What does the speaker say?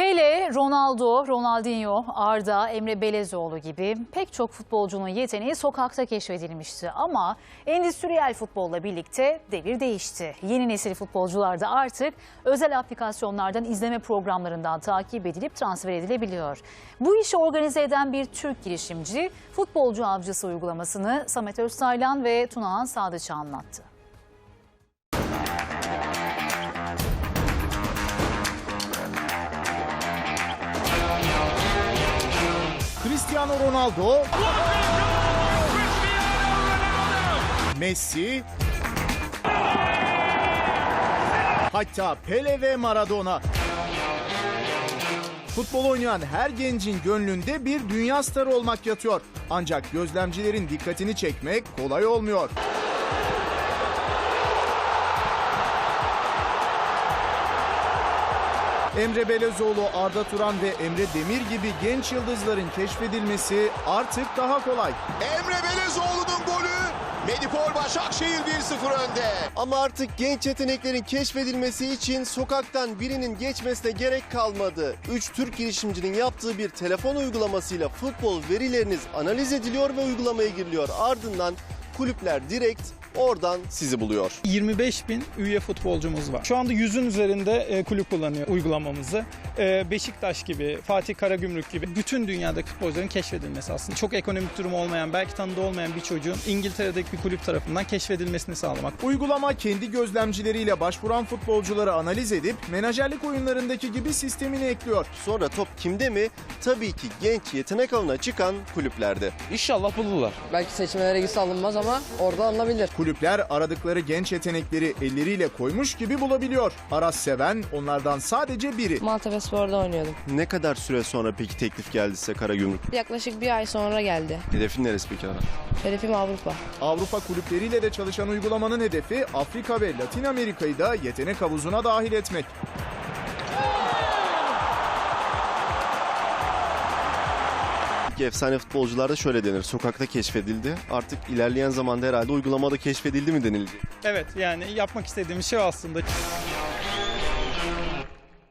Pele, Ronaldo, Ronaldinho, Arda, Emre Belezoğlu gibi pek çok futbolcunun yeteneği sokakta keşfedilmişti. Ama endüstriyel futbolla birlikte devir değişti. Yeni nesil futbolcular da artık özel aplikasyonlardan izleme programlarından takip edilip transfer edilebiliyor. Bu işi organize eden bir Türk girişimci futbolcu avcısı uygulamasını Samet Öztaylan ve Tunahan Sadıç'a anlattı. Cristiano Ronaldo, Messi, hatta Pele ve Maradona. Futbol oynayan her gencin gönlünde bir dünya starı olmak yatıyor. Ancak gözlemcilerin dikkatini çekmek kolay olmuyor. Emre Belezoğlu, Arda Turan ve Emre Demir gibi genç yıldızların keşfedilmesi artık daha kolay. Emre Belezoğlu'nun golü. Medipol Başakşehir 1-0 önde. Ama artık genç yeteneklerin keşfedilmesi için sokaktan birinin geçmesine gerek kalmadı. 3 Türk girişimcinin yaptığı bir telefon uygulamasıyla futbol verileriniz analiz ediliyor ve uygulamaya giriliyor. Ardından kulüpler direkt oradan sizi buluyor. 25 bin üye futbolcumuz var. Şu anda yüzün üzerinde e, kulüp kullanıyor uygulamamızı. E, Beşiktaş gibi, Fatih Karagümrük gibi bütün dünyadaki futbolcuların keşfedilmesi aslında. Çok ekonomik durumu olmayan, belki tanıdığı olmayan bir çocuğun İngiltere'deki bir kulüp tarafından keşfedilmesini sağlamak. Uygulama kendi gözlemcileriyle başvuran futbolcuları analiz edip menajerlik oyunlarındaki gibi sistemini ekliyor. Sonra top kimde mi? Tabii ki genç yetenek avına çıkan kulüplerde. İnşallah bulurlar. Belki seçmelere gitse alınmaz ama orada alınabilir. Kulüpler aradıkları genç yetenekleri elleriyle koymuş gibi bulabiliyor. Aras Seven onlardan sadece biri. Maltepe Spor'da oynuyordum. Ne kadar süre sonra peki teklif geldi size Karagümrük? Yaklaşık bir ay sonra geldi. Hedefin neresi peki Aras? Hedefim Avrupa. Avrupa kulüpleriyle de çalışan uygulamanın hedefi Afrika ve Latin Amerika'yı da yetenek havuzuna dahil etmek. Peki efsane futbolcularda şöyle denir. Sokakta keşfedildi. Artık ilerleyen zamanda herhalde uygulamada keşfedildi mi denilecek? Evet yani yapmak istediğimiz şey o aslında.